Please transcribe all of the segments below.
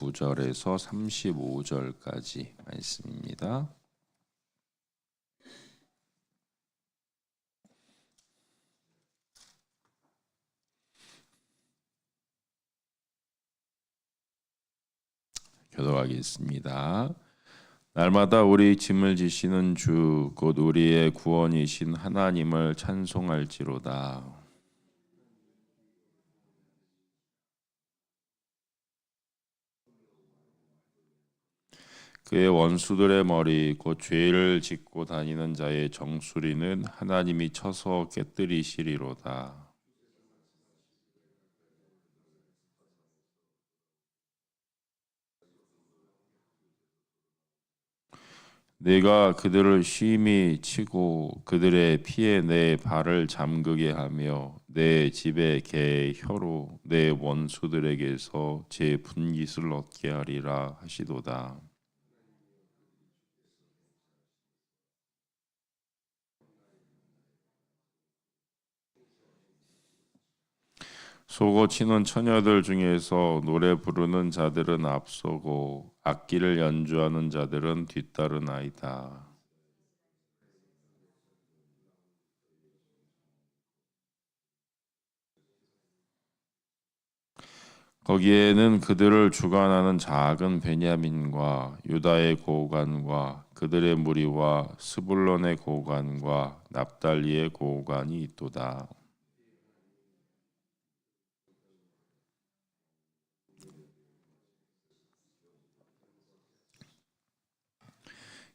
9절에서 35절까지 말씀입니다. 교도하겠습니다. 날마다 우리 짐을 지시는 주 곧 우리의 구원이신 하나님을 찬송할지로다. 그의 원수들의 머리 곧 죄를 짓고 다니는 자의 정수리는 하나님이 쳐서 깨뜨리시리로다. 내가 그들을 심히 치고 그들의 피에 내 발을 잠그게 하며 내 집에 개 혀로 내 원수들에게서 제 분깃을 얻게 하리라 하시도다. 소고 치는 처녀들 중에서 노래 부르는 자들은 앞서고 악기를 연주하는 자들은 뒤따르나이다. 거기에는 그들을 주관하는 작은 베냐민과 유다의 고관과 그들의 무리와 스불론의 고관과 납달리의 고관이 있도다.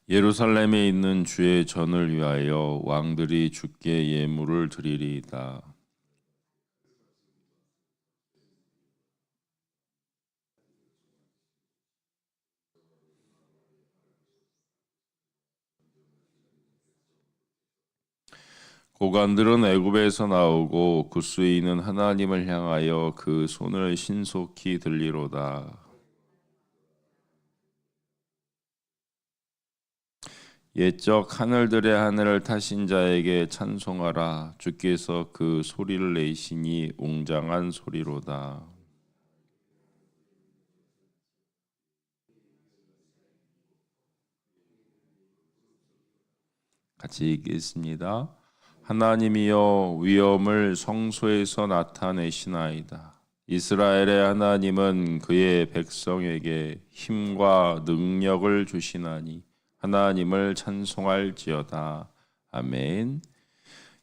예루살렘에 있는 주의 전을 위하여 왕들이 주께 예물을 드리리이다. 고관들은 애굽에서 나오고 구스이는 하나님을 향하여 그 손을 신속히 들리로다. 옛적 하늘들의 하늘을 타신 자에게 찬송하라 주께서 그 소리를 내시니 웅장한 소리로다. 같이 읽겠습니다. 하나님이여 위엄을 성소에서 나타내시나이다. 이스라엘의 하나님은 그의 백성에게 힘과 능력을 주시나니 하나님을 찬송할지어다. 아멘.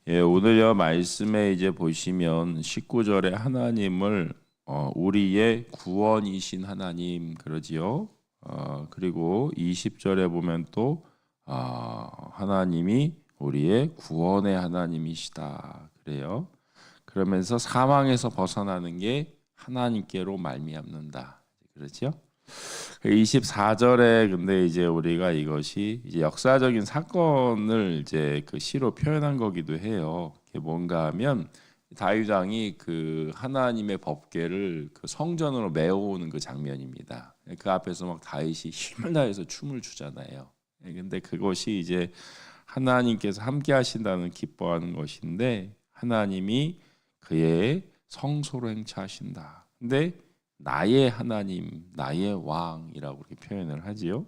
예, 오늘요 말씀에 이제 보시면 19절에 하나님을 어, 우리의 구원이신 하나님 그러지요. 어, 그리고 20절에 보면 또 어, 하나님이 우리의 구원의 하나님이시다. 그래요. 그러면서 사망에서 벗어나는 게 하나님께로 말미암는다. 그렇죠? 24절에 근데 이제 우리가 이것이 이제 역사적인 사건을 이제 그 시로 표현한 거기도 해요. 뭔가 하면 다윗 왕이 그 하나님의 법궤를 그 성전으로 메어오는 그 장면입니다. 그 앞에서 막 다윗이 힘을 다해서 춤을 추잖아요. 근데 그것이 이제 하나님께서 함께 하신다는 기뻐하는 것인데 하나님이 그의 성소로 행차하신다. 근데 나의 하나님, 나의 왕이라고 이렇게 표현을 하지요.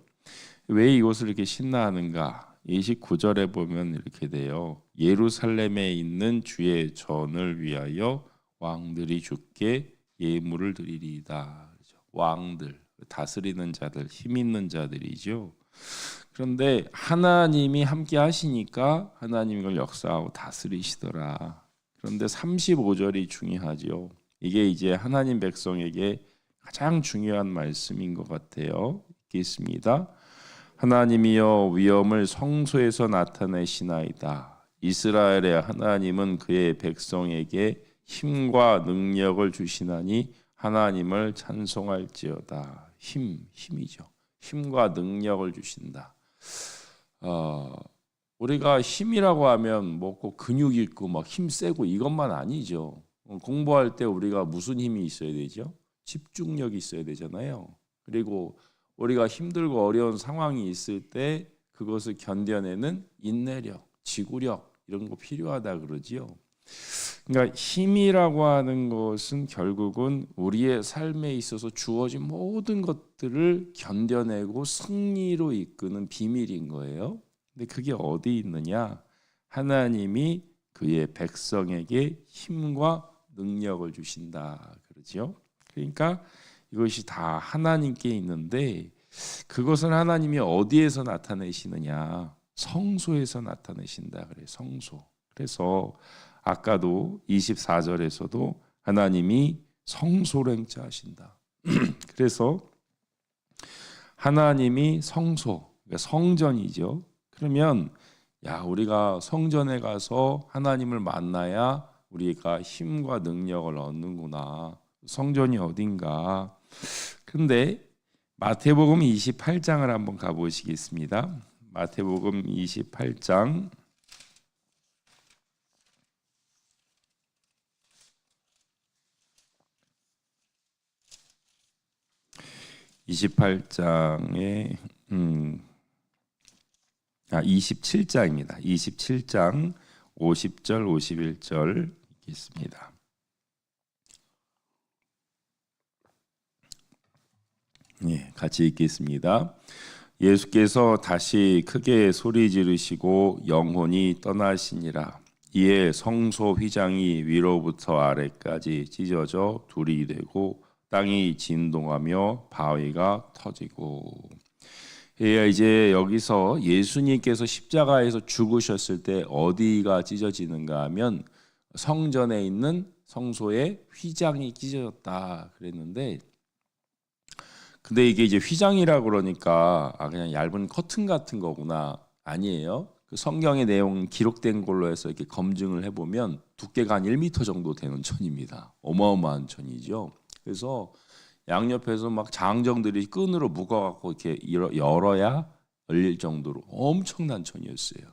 왜 이것을 이렇게 신나하는가? 29절에 보면 이렇게 돼요. 예루살렘에 있는 주의 전을 위하여 왕들이 주께 예물을 드리리이다. 그렇죠? 왕들, 다스리는 자들, 힘 있는 자들이죠. 그런데 하나님이 함께 하시니까 하나님이 걸 역사하고 다스리시더라. 그런데 35절이 중요하죠. 이게 이제 하나님 백성에게 가장 중요한 말씀인 것 같아요. 읽겠습니다. 하나님이여 위엄을 성소에서 나타내시나이다. 이스라엘의 하나님은 그의 백성에게 힘과 능력을 주시나니 하나님을 찬송할지어다. 힘, 힘이죠. 힘과 능력을 주신다. 어, 우리가 힘이라고 하면 뭐꼭 근육 있고 막 힘 세고 이것만 아니죠. 어, 공부할 때 우리가 무슨 힘이 있어야 되죠? 집중력이 있어야 되잖아요. 그리고 우리가 힘들고 어려운 상황이 있을 때 그것을 견뎌내는 인내력, 지구력 이런 거 필요하다 그러지요. 그러니까 힘이라고 하는 것은 결국은 우리의 삶에 있어서 주어진 모든 것들을 견뎌내고 승리로 이끄는 비밀인 거예요. 근데 그게 어디 있느냐? 하나님이 그의 백성에게 힘과 능력을 주신다. 그러죠. 그러니까 이것이 다 하나님께 있는데 그것은 하나님이 어디에서 나타내시느냐? 성소에서 나타내신다 그래. 성소. 그래서 아까도 24절에서도 하나님이 성소랭자 하신다. 그래서 하나님이 성소, 그러니까 성전이죠. 그러면 야 우리가 성전에 가서 하나님을 만나야 우리가 힘과 능력을 얻는구나. 성전이 어딘가. 근데 마태복음 28장을 한번 가보시겠습니다. 마태복음 28장 28장에 음, 아 27장입니다. 27장 50절 51절 있습니다. 예, 같이 읽겠습니다. 예수께서 다시 크게 소리 지르시고 영혼이 떠나시니라. 이에 성소 휘장이 위로부터 아래까지 찢어져 둘이 되고 땅이 진동하며 바위가 터지고 예, 이제 여기서 예수님께서 십자가에서 죽으셨을 때 어디가 찢어지는가 하면 성전에 있는 성소의 휘장이 찢어졌다 그랬는데 근데 이게 이제 휘장이라 그러니까 아 그냥 얇은 커튼 같은 거구나 아니에요. 그 성경의 내용 기록된 걸로 해서 이렇게 검증을 해보면 두께가 한 1m 정도 되는 천입니다. 어마어마한 천이죠. 그래서 양옆에서 막 장정들이 끈으로 묶어갖고 이렇게 열어야 열릴 정도로 엄청난 천이었어요.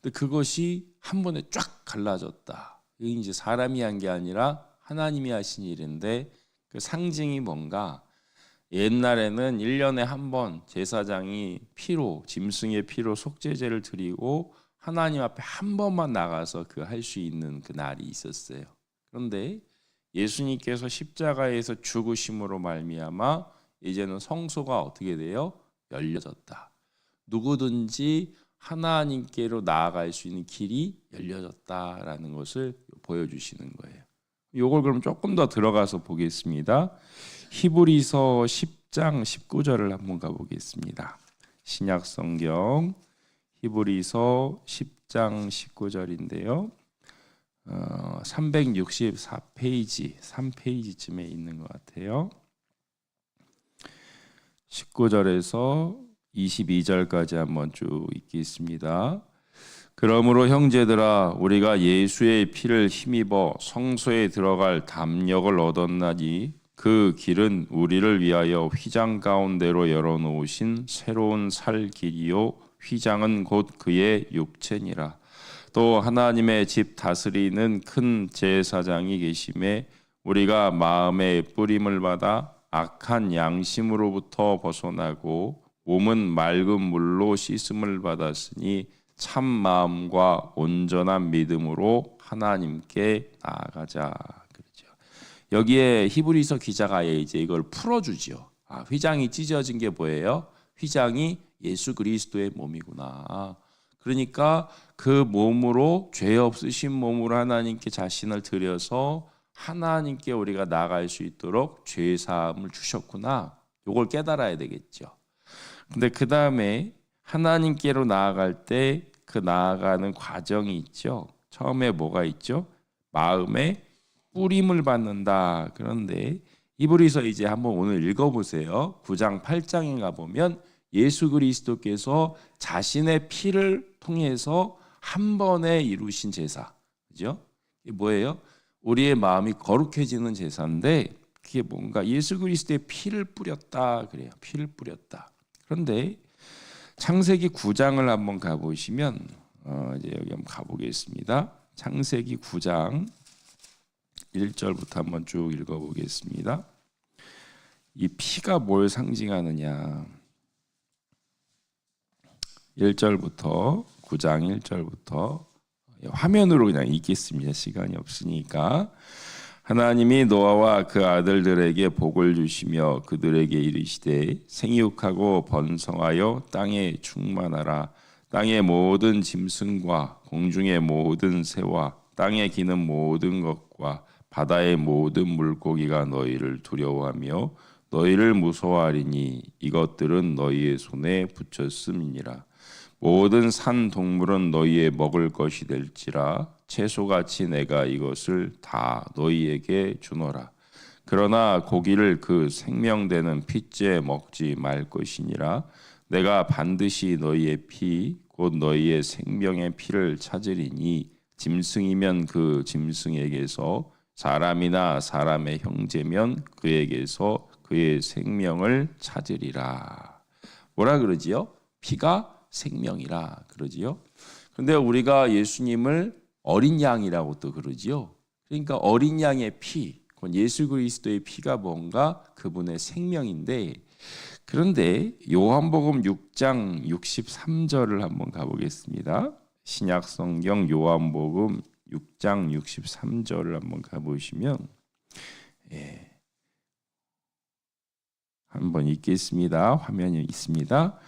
근데 그것이 한 번에 쫙 갈라졌다. 이게 이제 사람이 한 게 아니라 하나님이 하신 일인데 그 상징이 뭔가 옛날에는 1년에 한 번 제사장이 피로 짐승의 피로 속죄제를 드리고 하나님 앞에 한 번만 나가서 그 할 수 있는 그 날이 있었어요. 그런데 예수님께서 십자가에서 죽으심으로 말미암아 이제는 성소가 어떻게 돼요? 열려졌다. 누구든지 하나님께로 나아갈 수 있는 길이 열려졌다라는 것을 보여주시는 거예요. 요걸 그럼 조금 더 들어가서 보겠습니다. 히브리서 10장 19절을 한번 가보겠습니다. 신약 성경 히브리서 10장 19절인데요. 어, 364페이지, 3페이지쯤에 있는 것 같아요. 19절에서 22절까지 한번 쭉 읽겠습니다. 그러므로 형제들아 우리가 예수의 피를 힘입어 성소에 들어갈 담력을 얻었나니 그 길은 우리를 위하여 휘장 가운데로 열어 놓으신 새로운 살 길이요 휘장은 곧 그의 육체니라 또 하나님의 집 다스리는 큰 제사장이 계심에 우리가 마음의 뿌림을 받아 악한 양심으로부터 벗어나고 몸은 맑은 물로 씻음을 받았으니 참 마음과 온전한 믿음으로 하나님께 나아가자 그렇죠. 여기에 히브리서 기자가 이제 이걸 풀어주지요. 아, 휘장이 찢어진 게 뭐예요? 휘장이 예수 그리스도의 몸이구나. 그러니까 그 몸으로 죄 없으신 몸으로 하나님께 자신을 드려서 하나님께 우리가 나갈 수 있도록 죄 사함을 주셨구나. 요걸 깨달아야 되겠죠. 근데 그 다음에 하나님께로 나아갈 때 그 나아가는 과정이 있죠. 처음에 뭐가 있죠? 마음에 뿌림을 받는다. 그런데 이브리서 이제 한번 오늘 읽어보세요. 9장 8장에 가보면 예수 그리스도께서 자신의 피를 통해서 한 번에 이루신 제사. 그죠? 이게 뭐예요? 우리의 마음이 거룩해지는 제사인데 그게 뭔가 예수 그리스도의 피를 뿌렸다 그래요. 피를 뿌렸다. 그런데 창세기 9장을 한번 가보시면 어, 이제 여기 한번 가보겠습니다. 창세기 9장 1절부터 한번 쭉 읽어보겠습니다. 이 피가 뭘 상징하느냐? 1절부터 9장 1절부터 화면으로 그냥 읽겠습니다. 시간이 없으니까. 하나님이 노아와 그 아들들에게 복을 주시며 그들에게 이르시되 생육하고 번성하여 땅에 충만하라 땅의 모든 짐승과 공중의 모든 새와 땅에 기는 모든 것과 바다의 모든 물고기가 너희를 두려워하며 너희를 무서워하리니 이것들은 너희의 손에 붙였음이니라 모든 산 동물은 너희의 먹을 것이 될지라 채소같이 내가 이것을 다 너희에게 주노라. 그러나 고기를 그 생명되는 피째 먹지 말 것이니라. 내가 반드시 너희의 피, 곧 너희의 생명의 피를 찾으리니 짐승이면 그 짐승에게서 사람이나 사람의 형제면 그에게서 그의 생명을 찾으리라. 뭐라 그러지요? 피가 생명이라 그러지요. 근데 우리가 예수님을 어린 양이라고 또 그러지요. 그러니까 어린 양의 피, 그건 예수 그리스도의 피가 뭔가 그분의 생명인데 그런데 요한복음 6장 63절을 한번 가보겠습니다. 신약 성경 요한복음 6장 63절을 한번 가보시면 예. 한번 읽겠습니다. 화면이 있습니다.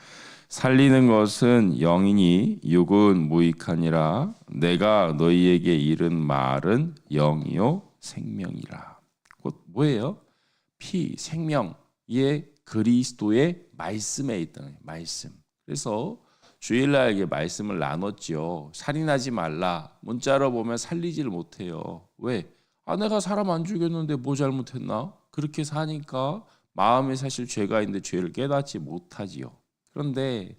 살리는 것은 영이니 육은 무익하니라 내가 너희에게 이른 말은 영이요 생명이라 곧 뭐예요? 피 생명 이 그리스도의 말씀에 있다는. 말씀 그래서 주일날 이게 말씀을 나눴죠 살인하지 말라 문자로 보면 살리지를 못해요 왜? 아 내가 사람 안 죽였는데 뭐 잘못했나? 그렇게 사니까 마음에 사실 죄가 있는데 죄를 깨닫지 못하지요 그런데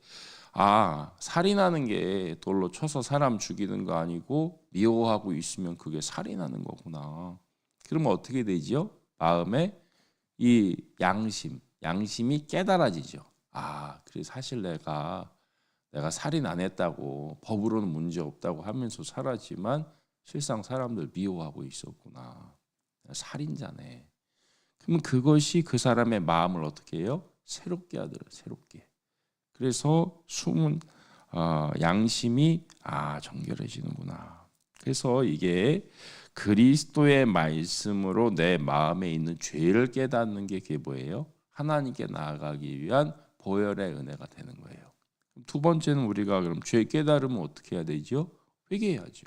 아 살인하는 게 돌로 쳐서 사람 죽이는 거 아니고 미워하고 있으면 그게 살인하는 거구나. 그러면 어떻게 되지요? 마음에 이 양심, 양심이 깨달아지죠. 아, 그래 사실 내가 내가 살인 안 했다고 법으로는 문제 없다고 하면서 살았지만 실상 사람들 미워하고 있었구나. 살인자네. 그러면 그것이 그 사람의 마음을 어떻게 해요? 새롭게 하더라. 새롭게. 그래서 숨은 어, 양심이 아 정결해지는구나. 그래서 이게 그리스도의 말씀으로 내 마음에 있는 죄를 깨닫는 게 그게 뭐예요? 하나님께 나아가기 위한 보혈의 은혜가 되는 거예요. 두 번째는 우리가 그럼 죄 깨달으면 어떻게 해야 되죠? 회개해야죠.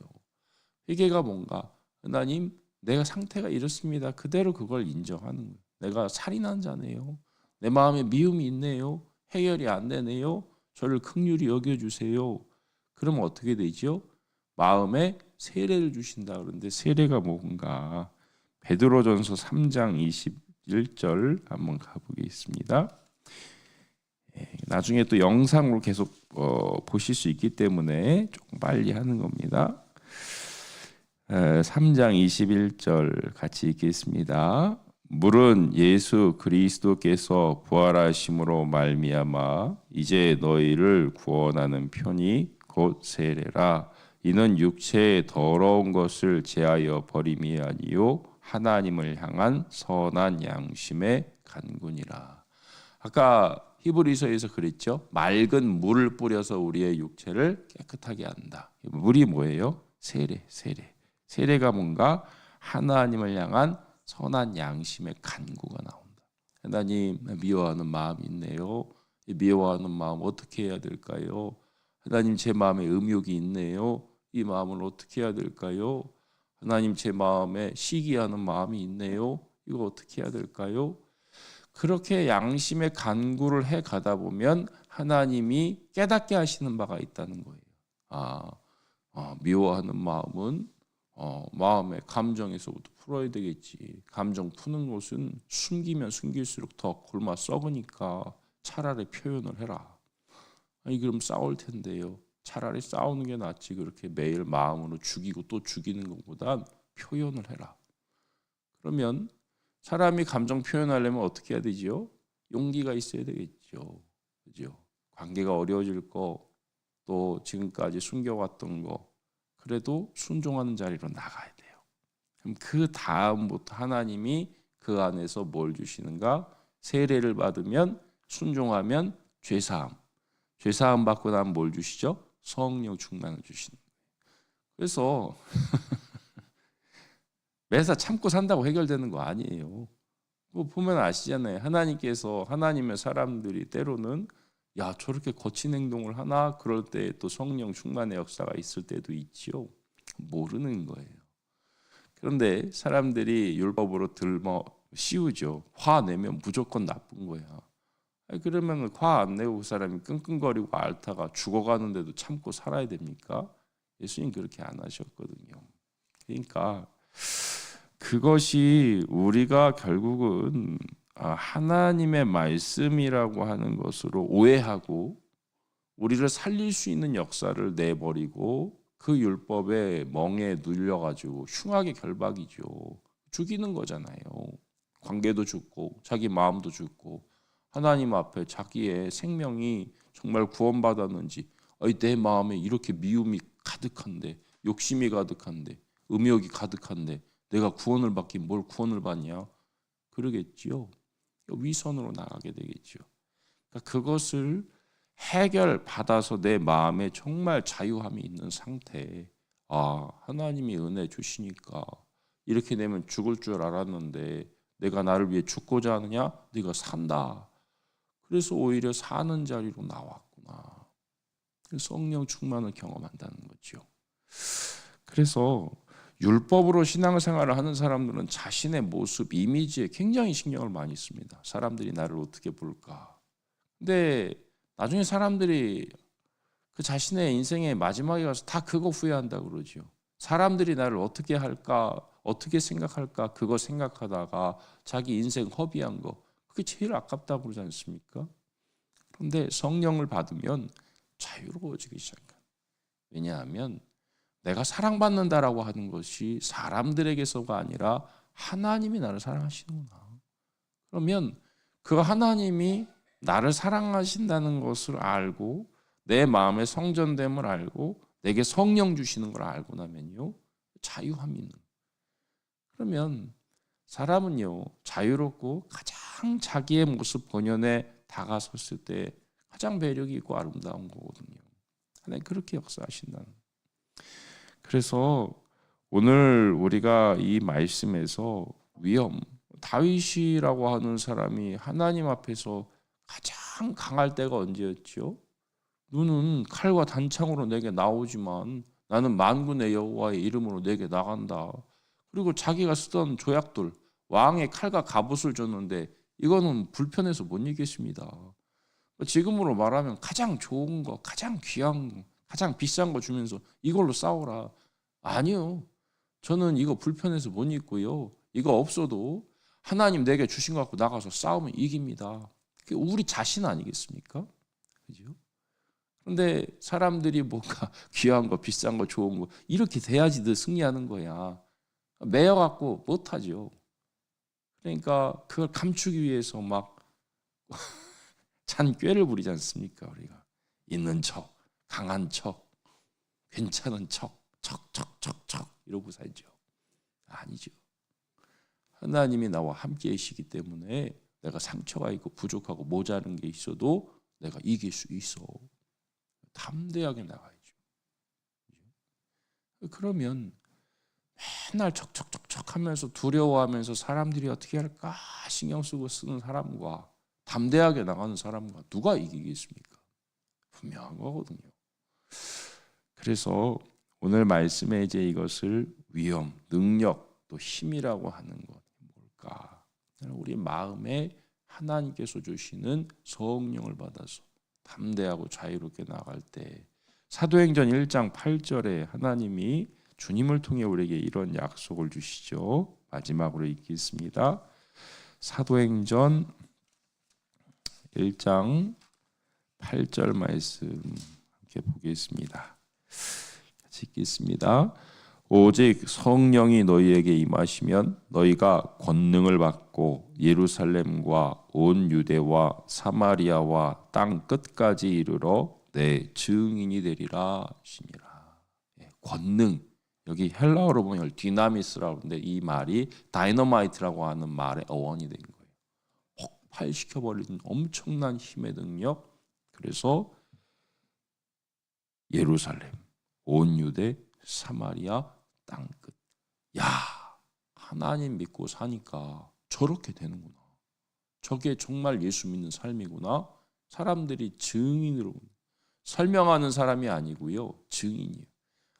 회개가 뭔가 하나님 내가 상태가 이렇습니다. 그대로 그걸 인정하는 거예요. 내가 살인한 자네요. 내 마음에 미움이 있네요. 해결이 안 되네요. 저를 극률히 여겨 주세요. 그러면 어떻게 되죠? 마음에 세례를 주신다 그러는데 세례가 뭔가 베드로전서 3장 21절 한번 가보겠습니다. 예, 나중에 또 영상으로 계속 어, 보실 수 있기 때문에 조금 빨리 하는 겁니다. 3장 21절 같이 읽겠습니다. 물은 예수 그리스도께서 부활하심으로 말미암아 이제 너희를 구원하는 편이 곧 세례라. 이는 육체의 더러운 것을 제하여 버림이 아니요 하나님을 향한 선한 양심의 간군이라. 아까 히브리서에서 그랬죠? 맑은 물을 뿌려서 우리의 육체를 깨끗하게 한다. 물이 뭐예요? 세례 세례. 세례가 뭔가 하나님을 향한 선한 양심의 간구가 나온다. 하나님 미워하는 마음이 있네요. 미워하는 마음 어떻게 해야 될까요? 하나님 제 마음에 음욕이 있네요. 이 마음을 어떻게 해야 될까요? 하나님 제 마음에 시기하는 마음이 있네요. 이거 어떻게 해야 될까요? 그렇게 양심의 간구를 해 가다 보면 하나님이 깨닫게 하시는 바가 있다는 거예요. 아, 아 미워하는 마음은 어, 마음의 감정에서부터 풀어야 되겠지. 감정 푸는 것은 숨기면 숨길수록 더 굶어 썩으니까 차라리 표현을 해라. 아니 그럼 싸울 텐데요. 차라리 싸우는 게 낫지 그렇게 매일 마음으로 죽이고 또 죽이는 것보단 표현을 해라. 그러면 사람이 감정 표현하려면 어떻게 해야 되지요? 용기가 있어야 되겠죠. 그죠? 관계가 어려워질 거, 또 지금까지 숨겨왔던 거, 그래도 순종하는 자리로 나가야 돼요. 그럼 그 다음부터 하나님이 그 안에서 뭘 주시는가? 세례를 받으면 순종하면 죄사함. 죄사함 받고 나면 뭘 주시죠? 성령 충만을 주시는. 그래서 매사 참고 산다고 해결되는 거 아니에요. 뭐 보면 아시잖아요. 하나님께서 하나님의 사람들이 때로는 야 저렇게 거친 행동을 하나 그럴 때 또 성령 충만의 역사가 있을 때도 있지요. 모르는 거예요. 그런데 사람들이 율법으로 들머 씌우죠. 화 내면 무조건 나쁜 거야. 그러면 화 안 내고 그 사람이 끙끙거리고 앓다가 죽어가는데도 참고 살아야 됩니까? 예수님 그렇게 안 하셨거든요. 그러니까 그것이 우리가 결국은 아, 하나님의 말씀이라고 하는 것으로 오해하고 우리를 살릴 수 있는 역사를 내버리고 그 율법에 멍에 눌려가지고 흉하게 결박이죠. 죽이는 거잖아요. 관계도 죽고 자기 마음도 죽고 하나님 앞에 자기의 생명이 정말 구원받았는지 내 마음에 이렇게 미움이 가득한데 욕심이 가득한데 음욕이 가득한데 내가 구원을 받긴 뭘 구원을 받냐 그러겠지요. 위선으로 나가게 되겠죠. 그러니까 그것을 해결 받아서 내 마음에 정말 자유함이 있는 상태에 아 하나님이 은혜 주시니까 이렇게 되면 죽을 줄 알았는데 내가 나를 위해 죽고자 하느냐 네가 산다. 그래서 오히려 사는 자리로 나왔구나. 성령 충만을 경험한다는 거죠. 그래서 율법으로 신앙생활을 하는 사람들은 자신의 모습, 이미지에 굉장히 신경을 많이 씁니다. 사람들이 나를 어떻게 볼까. 근데 나중에 사람들이 그 자신의 인생의 마지막에 가서 다 그거 후회한다 그러죠. 사람들이 나를 어떻게 할까, 어떻게 생각할까, 그거 생각하다가 자기 인생 허비한 거, 그게 제일 아깝다고 그러지 않습니까? 그런데 성령을 받으면 자유로워지기 시작합니다. 왜냐하면 내가 사랑받는다라고 하는 것이 사람들에게서가 아니라 하나님이 나를 사랑하시는구나. 그러면 그 하나님이 나를 사랑하신다는 것을 알고 내 마음의 성전됨을 알고 내게 성령 주시는 걸 알고 나면요 자유함이 있는. 그러면 사람은요 자유롭고 가장 자기의 모습 본연에 다가섰을 때 가장 매력이 있고 아름다운 거거든요. 하나님 그렇게 역사하신다는. 그래서 오늘 우리가 이 말씀에서 위험 다윗이라고 하는 사람이 하나님 앞에서 가장 강할 때가 언제였죠? 눈은 칼과 단창으로 내게 나오지만 나는 만군의 여호와의 이름으로 내게 나간다. 그리고 자기가 쓰던 조약돌 왕의 칼과 갑옷을 줬는데 이거는 불편해서 못 이겼습니다. 지금으로 말하면 가장 좋은 거, 가장 귀한 거, 가장 비싼 거 주면서 이걸로 싸워라. 아니요. 저는 이거 불편해서 못 입고요. 이거 없어도 하나님 내게 주신 것 갖고 나가서 싸우면 이깁니다. 그게 우리 자신 아니겠습니까? 그죠? 그런데 사람들이 뭔가 귀한 거, 비싼 거, 좋은 거 이렇게 돼야지 더 승리하는 거야. 매여 갖고 못 하죠. 그러니까 그걸 감추기 위해서 막 찬 꾀를 부리지 않습니까? 우리가 있는 척, 강한 척, 괜찮은 척, 척척척척 이러고 살죠. 아니죠. 하나님이 나와 함께이시기 때문에 내가 상처가 있고 부족하고 모자른 게 있어도 내가 이길 수 있어. 담대하게 나가야죠. 그러면 맨날 척척척척 하면서 두려워하면서 사람들이 어떻게 할까 신경 쓰고 쓰는 사람과 담대하게 나가는 사람과 누가 이기겠습니까? 분명한 거거든요. 그래서 오늘 말씀에 이제 이것을 위험, 능력, 또 힘이라고 하는 것 뭘까? 우리 마음에 하나님께서 주시는 성령을 받아서 담대하고 자유롭게 나갈 때 사도행전 1장 8절에 하나님이 주님을 통해 우리에게 이런 약속을 주시죠. 마지막으로 읽겠습니다. 사도행전 1장 8절 말씀 함께 보겠습니다. 읽겠습니다. 오직 성령이 너희에게 임하시면 너희가 권능을 받고 예루살렘과 온 유대와 사마리아와 땅 끝까지 이르러 내 증인이 되리라 하시니라. 예, 권능 여기 헬라어로 보면 디나미스라고 하는데 이 말이 다이너마이트라고 하는 말의 어원이 된 거예요. 폭발시켜 버리는 엄청난 힘의 능력. 그래서 예루살렘 온 유대 사마리아 땅 끝. 야, 하나님 믿고 사니까 저렇게 되는구나. 저게 정말 예수 믿는 삶이구나. 사람들이 증인으로 설명하는 사람이 아니고요. 증인이에요.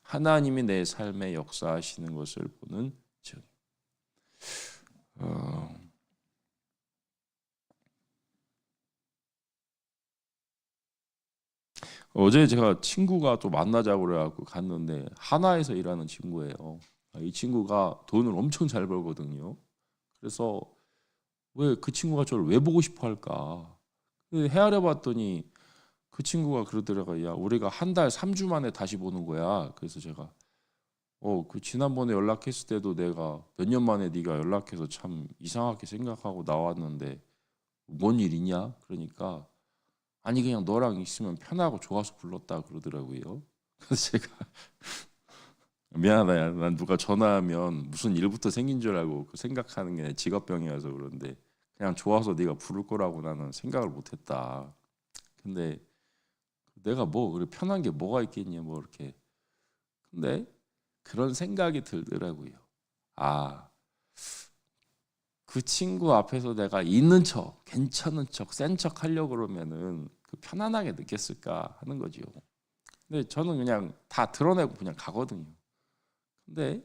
하나님이 내 삶에 역사하시는 것을 보는 증인. 어, 어제 제가 친구가 또 만나자고 그래갖고 갔는데 하나에서 일하는 친구예요. 이 친구가 돈을 엄청 잘 벌거든요. 그래서 왜 그 친구가 저를 왜 보고 싶어 할까? 헤아려 봤더니 그 친구가 그러더라고요. 야, 우리가 한 달 3주 만에 다시 보는 거야. 그래서 제가 어, 그 지난번에 연락했을 때도 내가 몇 년 만에 네가 연락해서 참 이상하게 생각하고 나왔는데 뭔 일이냐? 그러니까 아니 그냥 너랑 있으면 편하고 좋아서 불렀다 그러더라고요. 그래서 제가 미안하다. 야. 난 누가 전화하면 무슨 일부터 생긴 줄 알고 그 생각하는 게 직업병이어서 그런데 그냥 좋아서 네가 부를 거라고 나는 생각을 못했다. 근데 내가 뭐 그래 편한 게 뭐가 있겠냐 뭐 이렇게. 근데 그런 생각이 들더라고요. 아, 그 친구 앞에서 내가 있는 척, 괜찮은 척, 센 척 하려고 그러면은 그 편안하게 느꼈을까 하는 거죠. 근데 저는 그냥 다 드러내고 그냥 가거든요. 근데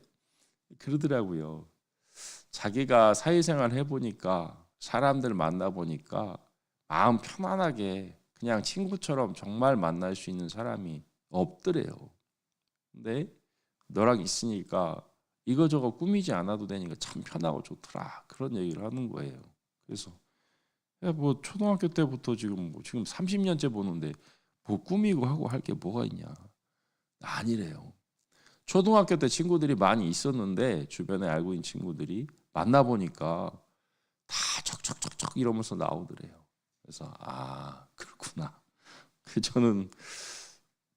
그러더라고요. 자기가 사회생활 해보니까 사람들 만나보니까 마음 편안하게 그냥 친구처럼 정말 만날 수 있는 사람이 없더래요. 근데 너랑 있으니까 이거저거 꾸미지 않아도 되니까 참 편하고 좋더라. 그런 얘기를 하는 거예요. 그래서 야, 뭐 초등학교 때부터 지금 뭐 지금 30년째 보는데 뭐 꾸미고 하고 할 게 뭐가 있냐? 아니래요. 초등학교 때 친구들이 많이 있었는데 주변에 알고 있는 친구들이 만나 보니까 다 척척척척 이러면서 나오더래요. 그래서 아 그렇구나. 그 저는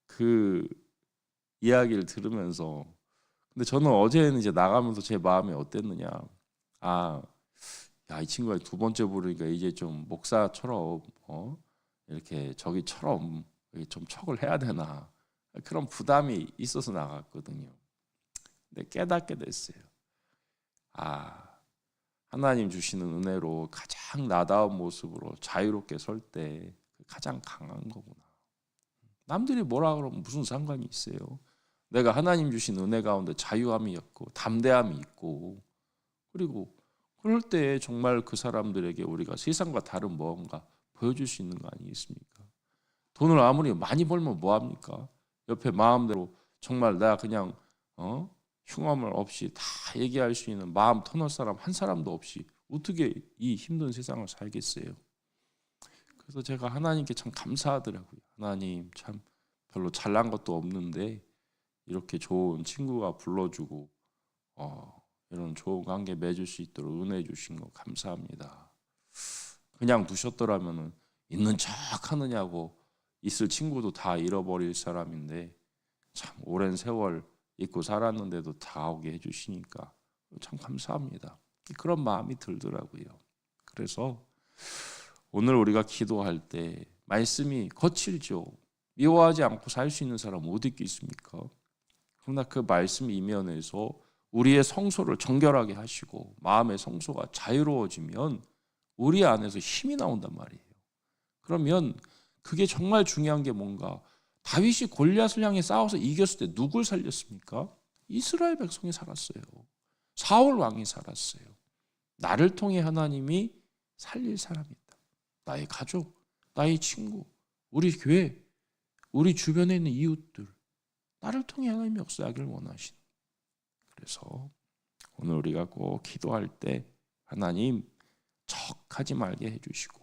그 이야기를 들으면서 근데 저는 어제는 이제 나가면서 제 마음이 어땠느냐? 아, 야 이 친구가 두 번째 부르니까 이제 좀 목사처럼 어? 이렇게 저기처럼 좀 척을 해야 되나 그런 부담이 있어서 나갔거든요. 근데 깨닫게 됐어요. 아, 하나님 주시는 은혜로 가장 나다운 모습으로 자유롭게 설 때 가장 강한 거구나. 남들이 뭐라 그러면 무슨 상관이 있어요? 내가 하나님 주신 은혜 가운데 자유함이 있고 담대함이 있고 그리고 그럴 때 정말 그 사람들에게 우리가 세상과 다른 무언가 보여줄 수 있는 거 아니겠습니까? 돈을 아무리 많이 벌면 뭐 합니까? 옆에 마음대로 정말 나 그냥 어? 흉함을 없이 다 얘기할 수 있는 마음 터널 사람 한 사람도 없이 어떻게 이 힘든 세상을 살겠어요? 그래서 제가 하나님께 참 감사하더라고요. 하나님 참 별로 잘난 것도 없는데 이렇게 좋은 친구가 불러주고 어, 이런 좋은 관계 맺을 수 있도록 은혜 주신 거 감사합니다. 그냥 두셨더라면은 있는 척 하느냐고 있을 친구도 다 잃어버릴 사람인데 참 오랜 세월 잊고 살았는데도 다 오게 해주시니까 참 감사합니다. 그런 마음이 들더라고요. 그래서 오늘 우리가 기도할 때 말씀이 거칠죠. 미워하지 않고 살 수 있는 사람 어디 있겠습니까? 그러나 그 말씀 이면에서 우리의 성소를 정결하게 하시고 마음의 성소가 자유로워지면 우리 안에서 힘이 나온단 말이에요. 그러면 그게 정말 중요한 게 뭔가 다윗이 골리앗을 향해 싸워서 이겼을 때 누굴 살렸습니까? 이스라엘 백성이 살았어요. 사울 왕이 살았어요. 나를 통해 하나님이 살릴 사람이 있다. 나의 가족, 나의 친구, 우리 교회, 우리 주변에 있는 이웃들, 나를 통해 하나님 역사하기를 원하신. 그래서 오늘 우리가 꼭 기도할 때 하나님 척하지 말게 해주시고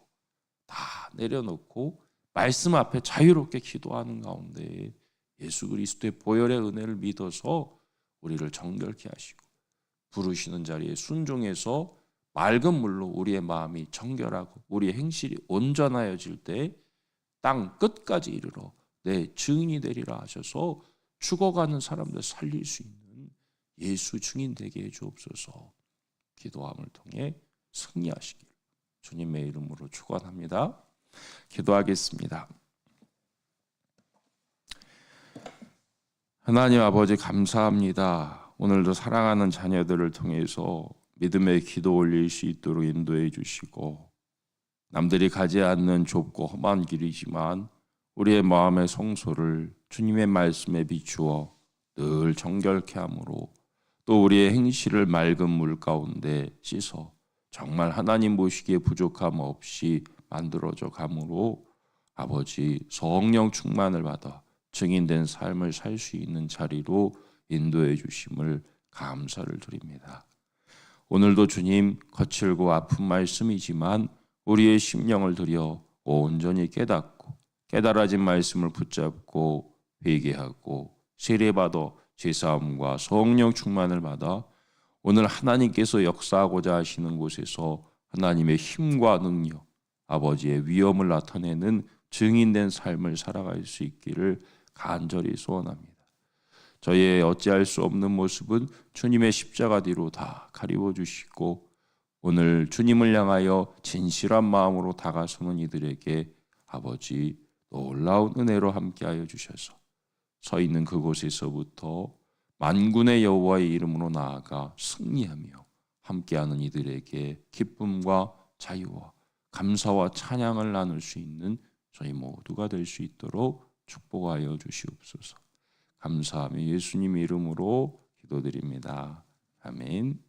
다 내려놓고 말씀 앞에 자유롭게 기도하는 가운데 예수 그리스도의 보혈의 은혜를 믿어서 우리를 정결케 하시고 부르시는 자리에 순종해서 맑은 물로 우리의 마음이 정결하고 우리의 행실이 온전하여질 때 땅 끝까지 이르러 내 증인이 되리라 하셔서 죽어가는 사람들 살릴 수 있는 예수 증인 되게 해 주옵소서. 기도함을 통해 승리하시길 주님의 이름으로 축원합니다. 기도하겠습니다. 하나님 아버지 감사합니다. 오늘도 사랑하는 자녀들을 통해서 믿음의 기도 올릴 수 있도록 인도해 주시고 남들이 가지 않는 좁고 험한 길이지만 우리의 마음의 성소를 주님의 말씀에 비추어 늘 정결케 함으로 또 우리의 행실을 맑은 물 가운데 씻어 정말 하나님 보시기에 부족함 없이 만들어져 감으로 아버지 성령 충만을 받아 증인된 삶을 살 수 있는 자리로 인도해 주심을 감사를 드립니다. 오늘도 주님 거칠고 아픈 말씀이지만 우리의 심령을 들여 온전히 깨닫고 깨달아진 말씀을 붙잡고 회개하고 세례받아 제사함과 성령 충만을 받아 오늘 하나님께서 역사하고자 하시는 곳에서 하나님의 힘과 능력, 아버지의 위엄을 나타내는 증인된 삶을 살아갈 수 있기를 간절히 소원합니다. 저희의 어찌할 수 없는 모습은 주님의 십자가 뒤로 다 가리워 주시고 오늘 주님을 향하여 진실한 마음으로 다가서는 이들에게 아버지 놀라운 은혜로 함께하여 주셔서 서 있는 그곳에서부터 만군의 여호와의 이름으로 나아가 승리하며 함께하는 이들에게 기쁨과 자유와 감사와 찬양을 나눌 수 있는 저희 모두가 될 수 있도록 축복하여 주시옵소서. 감사하며 예수님 이름으로 기도드립니다. 아멘.